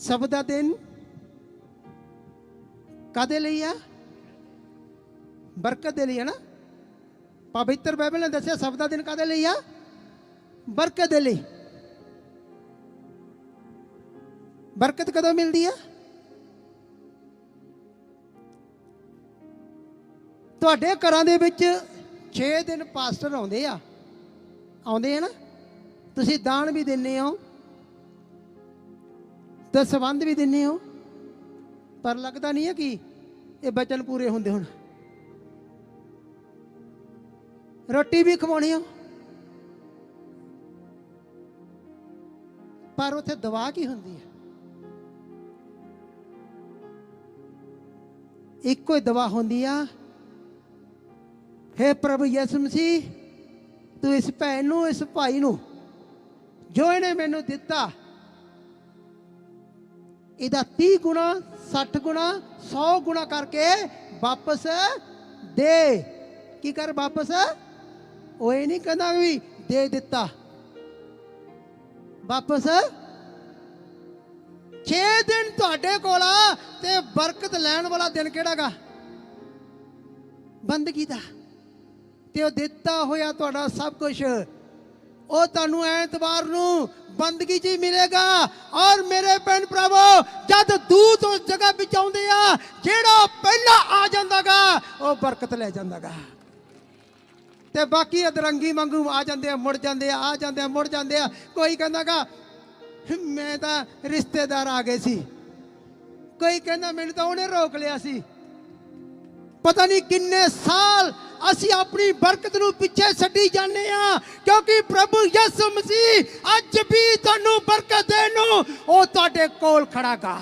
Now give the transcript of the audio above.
ਸਭ ਦਾ ਦਿਨ? ਕਾਦੇ ਲਈ ਆ? ਬਰਕਤ ਦੇ ਲਈ ਹੈ ਨਾ? ਪਵਿੱਤਰ ਬਾਈਬਲ ਨੇ ਦੱਸਿਆ ਸਭ ਦਾ ਦਿਨ ਕਾਦੇ ਲਈ ਆ? ਬਰਕਤ ਦੇ ਲਈ। ਬਰਕਤ ਕਦੋਂ ਮਿਲਦੀ ਆ? ਤੁਹਾਡੇ ਘਰਾਂ ਦੇ ਵਿੱਚ 6 ਦਿਨ ਪਾਸਟਰ ਆਉਂਦੇ ਆ। ਆਉਂਦੇ ਆ ਨਾ? ਤੁਸੀਂ ਦਾਨ ਵੀ ਦਿੰਨੇ ਹੋ। ਤੇ ਸੰਬੰਧ ਵੀ ਦਿੰਨੇ ਹੋ। ਪਰ ਲੱਗਦਾ ਨਹੀਂ ਹੈ ਕਿ ਇਹ ਬਚਨ ਪੂਰੇ ਹੁੰਦੇ ਹੁਣ। ਰੋਟੀ ਵੀ ਖਵਾਉਣੀ ਹੋ ਪਰ ਉੱਥੇ ਦਵਾ ਕੀ ਹੁੰਦੀ ਹੈ? ਇੱਕੋ ਹੀ ਦਵਾ ਹੁੰਦੀ ਆ। ਹੈ ਪ੍ਰਭੂ ਯਿਸੂ ਮਸੀਹ, ਤੂੰ ਇਸ ਭੈਣ ਨੂੰ, ਇਸ ਭਾਈ ਨੂੰ, ਜੋ ਇਹਨੇ ਮੈਨੂੰ ਦਿੱਤਾ ਇਹਦਾ 30 ਗੁਣਾ 60 ਗੁਣਾ 100 ਗੁਣਾ ਕਰਕੇ ਵਾਪਸ ਦੇ। ਕੀ ਕਰ ਵਾਪਸ? ਉਹ ਇਹ ਨਹੀਂ ਕਹਿੰਦਾ ਵੀ ਦੇ ਦਿੱਤਾ। ਵਾਪਸ? 6 ਦਿਨ ਤੁਹਾਡੇ ਕੋਲ ਆ ਤੇ ਬਰਕਤ ਲੈਣ ਵਾਲਾ ਦਿਨ ਕਿਹੜਾਗਾ ਬੰਦਗੀ ਦਾ। ਤੇ ਉਹ ਦਿੱਤਾ ਹੋਇਆ ਤੁਹਾਡਾ ਸਭ ਕੁਝ ਉਹ ਤੁਹਾਨੂੰ ਐਤਵਾਰ ਨੂੰ ਬੰਦਗੀ 'ਚ ਮਿਲੇਗਾ। ਔਰ ਮੇਰੇ ਭੈਣ ਭਰਾਵੋ, ਜਦ ਦੂਤ ਉਸ ਜਗ੍ਹਾ ਵਿੱਚ ਆਉਂਦੇ ਆ, ਜਿਹੜਾ ਪਹਿਲਾਂ ਆ ਜਾਂਦਾਗਾ, ਉਹ ਬਰਕਤ ਲੈ ਜਾਂਦਾਗਾ। ਤੇ ਬਾਕੀ ਅਦਰੰਗੀ ਵਾਂਗੂ ਆ ਜਾਂਦੇ ਆ, ਮੁੜ ਜਾਂਦੇ ਆ ਆ ਜਾਂਦੇ ਆ, ਮੁੜ ਜਾਂਦੇ ਆ। ਕੋਈ ਕਹਿੰਦਾਗਾ ਮੈਂ ਤਾਂ ਰਿਸ਼ਤੇਦਾਰ ਆ ਗਏ ਸੀ। ਕੋਈ ਕਹਿੰਦਾ, ਮੈਨੂੰ ਤਾਂ ਉਹਨੇ ਰੋਕ ਲਿਆ ਸੀ। ਪਤਾ ਨਹੀਂ ਕਿੰਨੇ ਸਾਲ ਅਸੀਂ ਆਪਣੀ ਬਰਕਤ ਨੂੰ ਪਿੱਛੇ ਛੱਡੀ ਜਾਂਦੇ ਆ ਕਿਉਂਕਿ ਪ੍ਰਭੂ ਯਿਸੂ ਮਸੀਹ ਅੱਜ ਵੀ ਤੁਹਾਨੂੰ ਬਰਕਤ ਦੇਣ ਨੂੰ ਉਹ ਤੁਹਾਡੇ ਕੋਲ ਖੜਾਗਾ